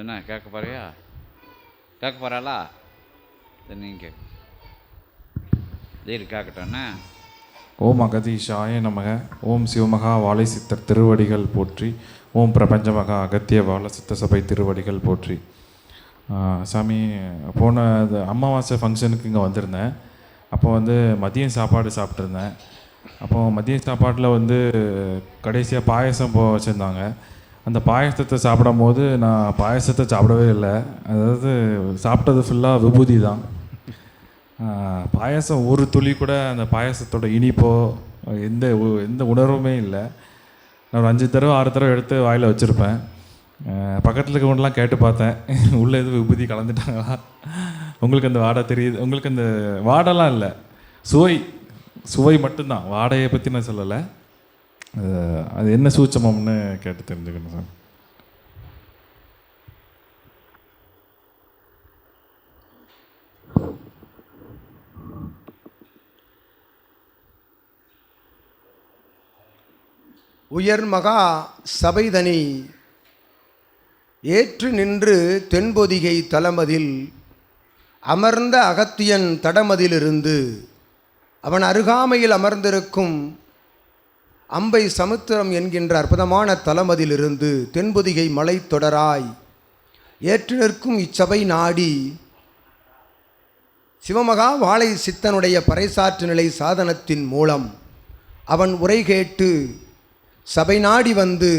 என்ன கேட்க போறியா? கேட்க போகிறாளா சரி நீங்கள் கேட்க தீர் கேட்கட்டோண்ணே ஓம் அகதீஷாய நமக. ஓம் சிவமகா வாழை சித்தர் திருவடிகள் போற்றி. ஓம் பிரபஞ்சமகா அகத்திய வாழ சித்த சபை திருவடிகள் போற்றி. சாமி போன அது அமாவாசை ஃபங்க்ஷனுக்கு இங்கே வந்திருந்தேன். அப்போ வந்து மதியம் சாப்பாடு சாப்பிட்ருந்தேன் அப்போ மதிய சாப்பாட்டில் வந்து கடைசியாக பாயசம் போ வச்சுருந்தாங்க. அந்த பாயசத்தை சாப்பிடும் போது நான் பாயசத்தை சாப்பிடவே இல்லை. அதாவது சாப்பிட்டது ஃபுல்லாக விபூதி தான். பாயசம் பாயாசம் ஒரு துளி கூட அந்த பாயாசத்தோட இனிப்போ எந்த உ- எந்த உணர்வுமே இல்லை. நான் ஒரு அஞ்சு தடவை ஆறு தடவை எடுத்து வாயில் வச்சுருப்பேன். பக்கத்தில் இருக்கவங்கலாம் கேட்டு பார்த்தேன். உள்ளே எதுவும் விபூதி கலந்துட்டாங்களா? உங்களுக்கு அந்த வாடை தெரியுது? உங்களுக்கு அந்த வாடைலாம் இல்லை. சுவை சுவை மட்டும்தான். வாடையை பற்றி நான் சொல்லலை. அது- என்ன சூட்சமம்னு கேட்டு தெரிஞ்சுக்கணும் சார். உயர் மகா சபைதனி ஏற்று நின்று தென்பொதிகை தலமதில் அமர்ந்த அகத்தியன் தடமதிலிருந்து அவன் அருகாமையில் அமர்ந்திருக்கும் அம்பை சமுத்திரம் என்கின்ற அற்புதமான தலமதிலிருந்து தென்பொதிகை மலைத்தொடராய் ஏற்று நிற்கும் இச்சபை நாடி. சிவமகா வாழை சித்தனுடைய பறைசாற்று நிலை சாதனத்தின் மூலம் அவன் உரை கேட்டு சபை நாடி வந்து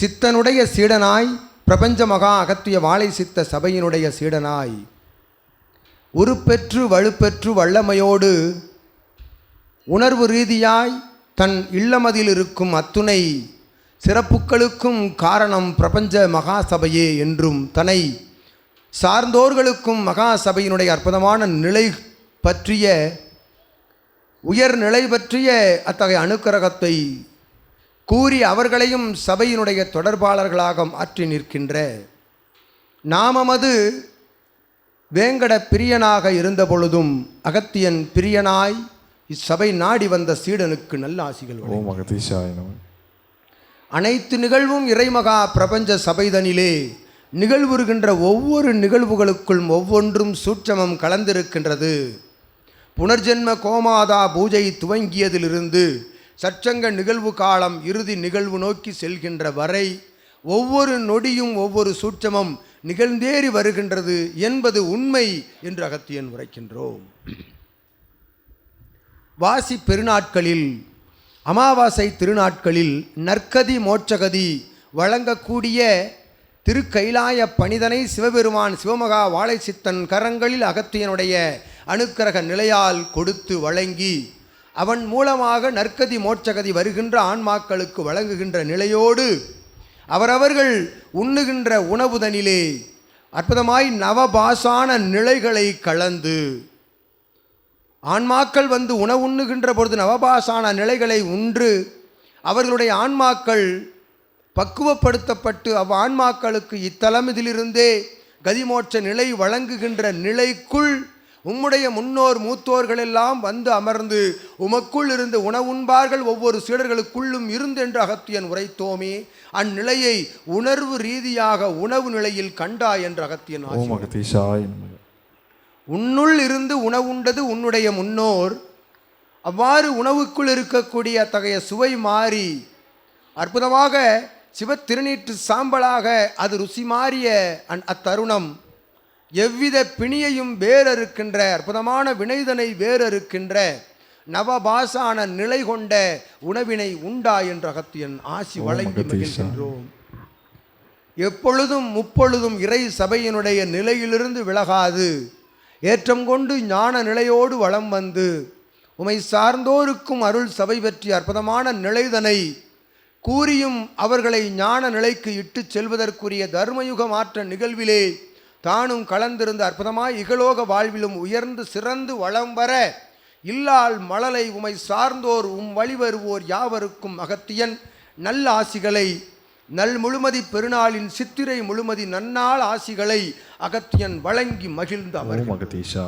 சித்தனுடைய சீடனாய் பிரபஞ்ச மகா அகத்திய வாழை சித்த சபையினுடைய சீடனாய். உருப்பெற்று வலுப்பெற்று வல்லமையோடு உணர்வு ரீதியாய் தன் இல்லமதில் இருக்கும் அத்துணை சிறப்புகளுக்கும் காரணம் பிரபஞ்ச மகாசபையே என்றும் தன்னை சார்ந்தோர்களுக்கும் மகா சபையினுடைய அற்புதமான நிலை பற்றிய உயர் நிலை பற்றிய அத்தகைய அனுக்கிரகத்தை கூறி அவர்களையும் சபையினுடைய தொடர்பாளர்களாக ஆற்றி நிற்கின்ற நாமமது வேங்கட பிரியனாக இருந்த பொழுதும் அகத்தியன் பிரியனாய் இச்சபை நாடி வந்த சீடனுக்கு நல்ல ஆசிகள். ஓம் அனைத்து நிகழ்வும் இறைமகா பிரபஞ்ச சபைதனிலே நிகழ்வுறுகின்ற ஒவ்வொரு நிகழ்வுகளுக்குள்ளும் ஒவ்வொன்றும் சூட்சமம் கலந்திருக்கின்றது. புனர்ஜென்ம கோமாதா பூஜை துவங்கியதிலிருந்து சச்சங்க நிகழ்வு காலம் இறுதி நிகழ்வு நோக்கி செல்கின்ற வரை ஒவ்வொரு நொடியும் ஒவ்வொரு சூட்சமம் நிகழ்ந்தேறி வருகின்றது என்பது உண்மை என்று அகத்தியன் உரைக்கின்றோம். வாசி பெருநாட்களில் அமாவாசை திருநாட்களில் நற்கதி மோட்சகதி வழங்கக்கூடிய திருக்கைலாய பணிதனை சிவபெருமான் சிவமகா வாழை சித்தன் கரங்களில் அகத்தியனுடைய அனுக்கிரக நிலையால் கொடுத்து வழங்கி அவன் மூலமாக நற்கதி மோட்சகதி வருகின்ற ஆன்மாக்களுக்கு வழங்குகின்ற நிலையோடு அவரவர்கள் உண்ணுகின்ற உணவுதனிலே அற்புதமாய் நவபாசான நிலைகளை கலந்து ஆன்மாக்கள் வந்து உணவுண்ணுகின்ற பொழுது நவபாசான நிலைகளை உண்டு அவர்களுடைய ஆன்மாக்கள் பக்குவப்படுத்தப்பட்டு அவ் ஆன்மாக்களுக்கு இத்தலம் இதிலிருந்தே கதிமோட்ச நிலை வழங்குகின்ற நிலைக்குள் உம்முடைய முன்னோர் மூத்தோர்கள் எல்லாம் வந்து அமர்ந்து உமக்குள் இருந்து உணவுண்பார்கள் ஒவ்வொரு சீடர்களுக்குள்ளும் இருந்து என்று அகத்தியன் உரைத்தோமே அந்நிலையை உணர்வு ரீதியாக உணவு நிலையில் கண்டாய் என்று அகத்தியன் ஆசி ஓம் அகதீஷாய நமக உன்னுள் இருந்து உணவுண்டது உன்னுடைய முன்னோர். அவ்வாறு உணவுக்குள் இருக்கக்கூடிய அத்தகைய சுவை மாறி அற்புதமாக சிவ திருநீற்று சாம்பலாக அது ருசி மாறிய அந் அத்தருணம் எவ்வித பிணியையும் வேறறுக்கின்ற அற்புதமான வினைதனை வேறறுக்கின்ற நவபாசான நிலை கொண்ட உணவினை உண்டா என்ற அகத்தியன் ஆசி வழங்கி. மகிழ்கின்றோம். எப்பொழுதும் முப்பொழுதும் இறை சபையினுடைய நிலையிலிருந்து விலகாது. ஏற்றம் கொண்டு ஞான நிலையோடு வளம் வந்து உமை சார்ந்தோருக்கும் அருள் சபை பற்றி அற்புதமான நிலைதனை கூறியும் அவர்களை ஞான நிலைக்கு இட்டுச் செல்வதற்குரிய தர்மயுக மாற்ற நிகழ்விலே தானும் கலந்திருந்த அற்புதமாய் இகலோக வாழ்விலும் உயர்ந்து சிறந்து வளம் வர இல்லால் மழலை உமை சார்ந்தோர் உம் வழி வருவோர் யாவருக்கும் அகத்தியன் நல்ல ஆசிகளை நல் முழுமதி பெருநாளின் சித்திரை முழுமதி நன்னாள் ஆசிகளை அகத்தியன் வழங்கி மகிழ்ந்து அவர் மகதீஷா.